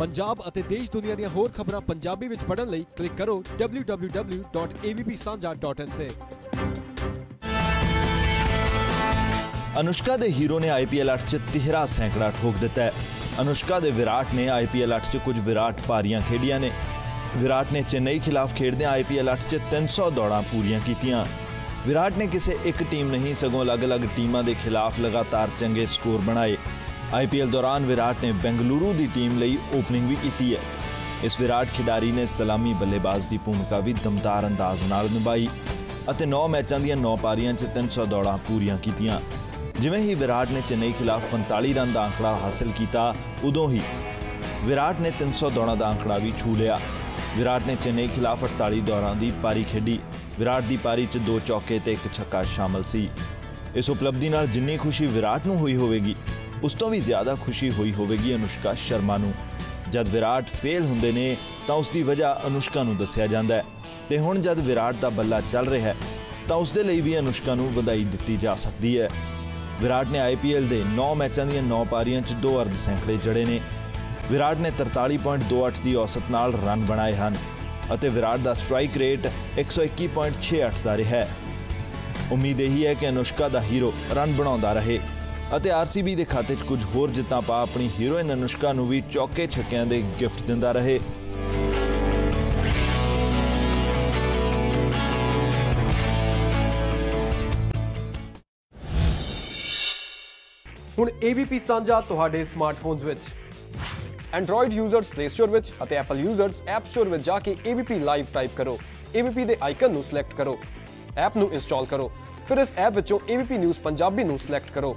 ਪੰਜਾਬ ਅਤੇ ਦੇਸ਼ ਦੁਨੀਆ ਦੀਆਂ ਹੋਰ ਖਬਰਾਂ ਪੰਜਾਬੀ ਵਿੱਚ ਪੜ੍ਹਨ ਲਈ ਕਲਿੱਕ ਕਰੋ www.avpsanja.in ਤੇ। ਅਨੁਸ਼ਕਾ ਦੇ ਹੀਰੋ ਨੇ ਆਈਪੀਐਲ 8 'ਚ ਤਿਹਰਾ ਸੈਂਕੜਾ ਠੋਕ ਦਿੱਤਾ ਹੈ। ਅਨੁਸ਼ਕਾ ਦੇ ਵਿਰਾਟ ਨੇ ਆਈਪੀਐਲ 8 'ਚ ਕੁਝ ਵਿਰਾਟ ਭਾਰੀਆਂ ਖੇਡੀਆਂ ਨੇ। ਵਿਰਾਟ ਨੇ ਚੇਨਈ ਖਿਲਾਫ ਖੇਡਦਿਆਂ ਆਈਪੀਐਲ 8 'ਚ 300 ਦੌੜਾਂ ਪੂਰੀਆਂ ਕੀਤੀਆਂ। ਵਿਰਾਟ ਨੇ ਕਿਸੇ ਇੱਕ ਟੀਮ ਨਹੀਂ, ਸਗੋਂ ਅਲੱਗ-ਅਲੱਗ ਟੀਮਾਂ ਦੇ ਖਿਲਾਫ ਲਗਾਤਾਰ ਚੰਗੇ ਸਕੋਰ ਬਣਾਏ। ਆਈਪੀਐਲ ਦੌਰਾਨ ਵਿਰਾਟ ਨੇ ਬੈਂਗਲੁਰੂ ਦੀ ਟੀਮ ਲਈ ਓਪਨਿੰਗ ਵੀ ਕੀਤੀ ਹੈ। ਇਸ ਵਿਰਾਟ ਖਿਡਾਰੀ ਨੇ ਸਲਾਮੀ ਬੱਲੇਬਾਜ਼ ਦੀ ਭੂਮਿਕਾ ਵੀ ਦਮਦਾਰ ਅੰਦਾਜ਼ ਨਾਲ ਨਿਭਾਈ ਅਤੇ 9 ਮੈਚਾਂ ਦੀਆਂ 9 ਪਾਰੀਆਂ 'ਚ 300 ਦੌੜਾਂ ਪੂਰੀਆਂ ਕੀਤੀਆਂ। ਜਿਵੇਂ ਹੀ ਵਿਰਾਟ ਨੇ ਚੇਨਈ ਖਿਲਾਫ 45 ਰਨ ਦਾ ਅੰਕੜਾ ਹਾਸਲ ਕੀਤਾ, ਉਦੋਂ ਹੀ ਵਿਰਾਟ ਨੇ 300 ਦੌੜਾਂ ਦਾ ਅੰਕੜਾ ਵੀ ਛੂ ਲਿਆ। ਵਿਰਾਟ ਨੇ ਚੇਨਈ ਖਿਲਾਫ 48 ਦੌੜਾਂ ਦੀ ਪਾਰੀ ਖੇਡੀ। ਵਿਰਾਟ ਦੀ ਪਾਰੀ 'ਚ ਦੋ ਚੌਕੇ ਤੇ ਇੱਕ ਛੱਕਾ ਸ਼ਾਮਲ ਸੀ। ਇਸ ਉਪਲਬਧੀ ਨਾਲ ਜਿੰਨੀ ਖੁਸ਼ੀ ਵਿਰਾਟ ਨੂੰ ਹੋਈ ਹੋਵੇਗੀ ਉਸ ਤੋਂ ਵੀ ਜ਼ਿਆਦਾ ਖੁਸ਼ੀ ਹੋਈ ਹੋਵੇਗੀ ਅਨੁਸ਼ਕਾ ਸ਼ਰਮਾ ਨੂੰ। ਜਦ ਵਿਰਾਟ ਫੇਲ ਹੁੰਦੇ ਨੇ, ਤਾਂ ਉਸ ਦੀ ਵਜ੍ਹਾ ਅਨੁਸ਼ਕਾ ਨੂੰ ਦੱਸਿਆ ਜਾਂਦਾ ਹੈ। ਤੇ ਹੁਣ ਜਦ ਵਿਰਾਟ ਦਾ ਬੱਲਾ ਚੱਲ ਰਿਹਾ ਹੈ, ਤਾਂ ਉਸ ਦੇ ਲਈ ਵੀ ਅਨੁਸ਼ਕਾ ਨੂੰ ਵਧਾਈ ਦਿੱਤੀ ਜਾ ਸਕਦੀ ਹੈ। ਵਿਰਾਟ ਨੇ ਆਈਪੀਐਲ ਦੇ 9 ਮੈਚਾਂ ਦੀਆਂ 9 ਪਾਰੀਆਂ 'ਚ ਦੋ ਅਰਧ ਸੈਂਕੜੇ ਜੜੇ ਨੇ। ਵਿਰਾਟ ਨੇ 43.28 ਦੀ ਔਸਤ ਨਾਲ ਰਨ ਬਣਾਏ ਹਨ ਅਤੇ ਵਿਰਾਟ ਦਾ ਸਟ੍ਰਾਈਕ ਰੇਟ 121.68 ਦਾ ਰਿਹਾ ਹੈ। ਉਮੀਦ ਇਹੀ ਹੈ ਕਿ ਅਨੁਸ਼ਕਾ ਦਾ ਹੀਰੋ ਰਨ ਬਣਾਉਂਦਾ ਰਹੇ। ਅਤੇ ਆਰਸੀਬੀ ਦੇ ਖਾਤੇ 'ਚ ਕੁਝ ਹੋਰ ਜਿੱਤਾਂ ਪਾ ਆਪਣੀ ਹੀਰੋਇਨ ਅਨੁਸ਼ਕਾ ਨੂੰ ਵੀ ਚੌਕੇ ਛੱਕਿਆਂ ਦੇ ਗਿਫਟ ਦਿੰਦਾ ਰਹੇ। ਹੁਣ AVP ਸਾਂਝਾ ਤੁਹਾਡੇ ਸਮਾਰਟਫੋਨਸ ਵਿੱਚ। Android ਯੂਜ਼ਰਸ Play Store ਵਿੱਚ ਅਤੇ Apple ਯੂਜ਼ਰਸ App Store ਵਿੱਚ ਜਾ ਕੇ AVP ਲਾਈਵ ਟਾਈਪ ਕਰੋ। AVP ਦੇ ਆਈਕਨ ਨੂੰ ਸਿਲੈਕਟ ਕਰੋ। ਐਪ ਨੂੰ ਇੰਸਟਾਲ ਕਰੋ। ਫਿਰ ਇਸ ਐਪ ਵਿੱਚੋਂ AVP ਨਿਊਜ਼ ਪੰਜਾਬੀ ਨੂੰ ਸਿਲੈਕਟ ਕਰੋ।